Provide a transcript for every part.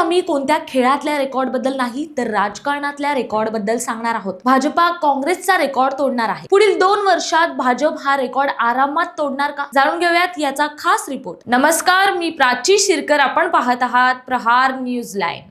आम्ही कोणत्या खेळातल्या रेकॉर्डबद्दल नाही तर राजकारणातल्या रेकॉर्डबद्दल सांगणार आहोत. भाजपा काँग्रेसचा रेकॉर्ड तोडणार आहे. पुढील दोन वर्षात भाजप हा रेकॉर्ड आरामात तोडणार का? जाणून घेऊयात याचा खास रिपोर्ट. नमस्कार मी प्राची शिरकर. आपण पाहत आहात प्रहार न्यूज लाईन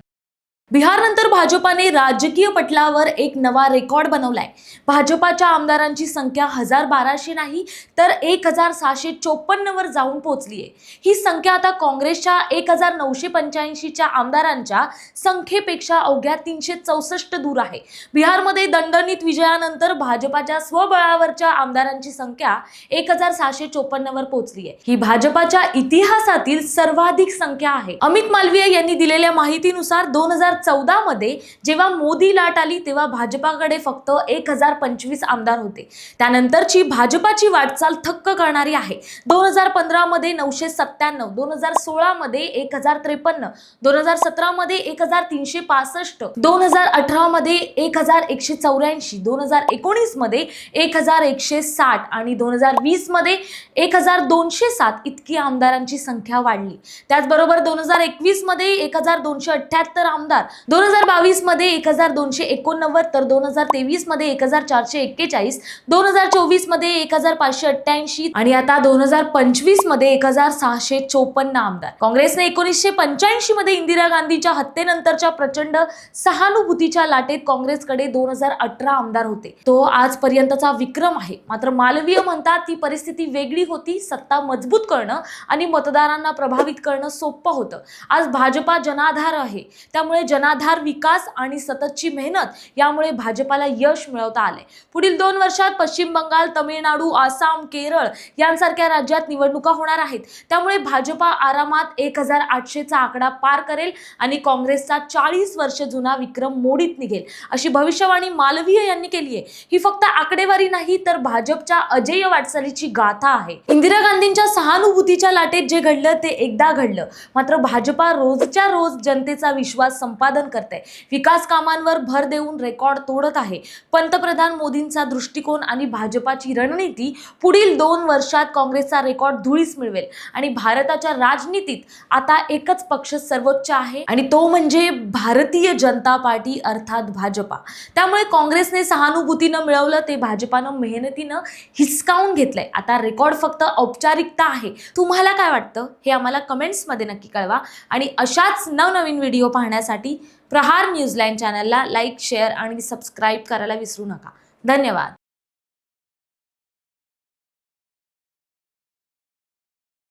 बिहारनंतर भाजपाने राजकीय पटलावर एक नवा रेकॉर्ड बनवलाय. भाजपाच्या आमदारांची संख्या हजार बाराशे नाही तर एक हजार सहाशे चोपन्नवर जाऊन पोहोचली आहे ही संख्या आता काँग्रेसच्या एक हजार नऊशे पंच्याऐंशीच्या आमदारांच्या संख्येपेक्षा अवघ्या तीनशे चौसष्ट दूर आहे. बिहारमध्ये दणदणीत विजयानंतर भाजपाच्या स्वबळावरच्या आमदारांची संख्या एक हजार सहाशे चोपन्नवर पोहोचली आहे ही भाजपाच्या इतिहासातील सर्वाधिक संख्या आहे. अमित मालवीय यांनी दिलेल्या माहितीनुसार दोन हजार चौदामध्ये जेव्हा मोदी लाट आली तेव्हा भाजपाकडे फक्त एक हजार पंचवीस आमदार होते. त्यानंतरची भाजपाची वाटचाल थक्क करणारी आहे. दोन हजार पंधरामध्ये नऊशे सत्त्याण्णव दोन हजार सोळामध्ये एक हजार त्रेपन्न दोन हजार सतरामध्ये एक हजार तीनशे पासष्ट दोन हजार अठरा मध्ये एक हजार एकशे चौऱ्याऐंशी दोन हजार एकोणीसमध्ये एक हजार एकशे साठ आणि दोन हजार वीसमध्ये एक हजार दोनशे सात इतकी आमदारांची संख्या वाढली. त्याचबरोबर दोन हजार एकवीसमध्ये एक हजार दोनशे अठ्ठ्याहत्तर आमदार दोन हजार बावीसमध्ये एक हजार दोनशे एकोणनव्वद तर दोन हजार तेवीसमध्ये एक हजार चारशे एक्केचाळीस दोन हजार चोवीसमध्ये एक हजार पाचशे अठ्ठ्याऐंशी आणि आता दोन हजार पंचवीसमध्ये एक हजार सहाशे चोपन्न आमदार. काँग्रेसने एकोणीसशे पंच्याऐंशी मध्ये इंदिरा गांधीच्या हत्येनंतरच्या प्रचंड सहानुभूतीच्या लाटेत काँग्रेसकडे दोन हजार अठरा आमदार होते. तो आजपर्यंतचा विक्रम आहे. मात्र मालवीय म्हणतात ती परिस्थिती वेगळी होती सत्ता मजबूत करणं आणि मतदारांना प्रभावित करणं सोपं होतं. आज भाजपा जनाधार आहे. त्यामुळे जन जनाधार विकास आणि सततची मेहनत यामुळे भाजपाला यश मिळवता आले. पुढील दोन वर्षात पश्चिम बंगाल तमिळनाडू आसाम केरळ यांसारख्या राज्यात निवडणुका होणार आहेत. त्यामुळे भाजपा आरामात एक हजार आठशेचा आकडा पार करेल आणि काँग्रेसचा चाळीस वर्ष जुना विक्रम मोडीत निघेल अशी भविष्यवाणी मालवीय यांनी केली आहे. ही फक्त आकडेवारी नाही तर भाजपच्या अजेय वाटचालीची गाथा आहे. इंदिरा गांधींच्या सहानुभूतीच्या लाटेत जे घडलं ते एकदा घडलं. मात्र भाजपा रोजच्या रोज जनतेचा विश्वास संप संपादन करते विकास कामांवर भर देऊन रेकॉर्ड तोडत आहे. पंतप्रधान मोदींचा दृष्टिकोन आणि भाजपाची रणनीती पुढील दोन वर्षात काँग्रेसचा रेकॉर्ड धुळीस मिळवेल. आणि भारताच्या राजनीतीत आता एकच पक्ष सर्वोच्च आहे आणि तो म्हणजे भारतीय जनता पार्टी अर्थात भाजपा. त्यामुळे काँग्रेसने सहानुभूतीनं मिळवलं ते भाजपानं मेहनतीनं हिसकावून घेतलंय. आता रेकॉर्ड फक्त औपचारिकता आहे. तुम्हाला काय वाटतं? हे आम्हाला कमेंट्समध्ये नक्की कळवा. आणि अशाच नवनवीन व्हिडिओ पाहण्यासाठी प्रहार न्यूजलाईन चॅनलला लाईक शेअर आणि सबस्क्राईब करायला विसरू नका. धन्यवाद.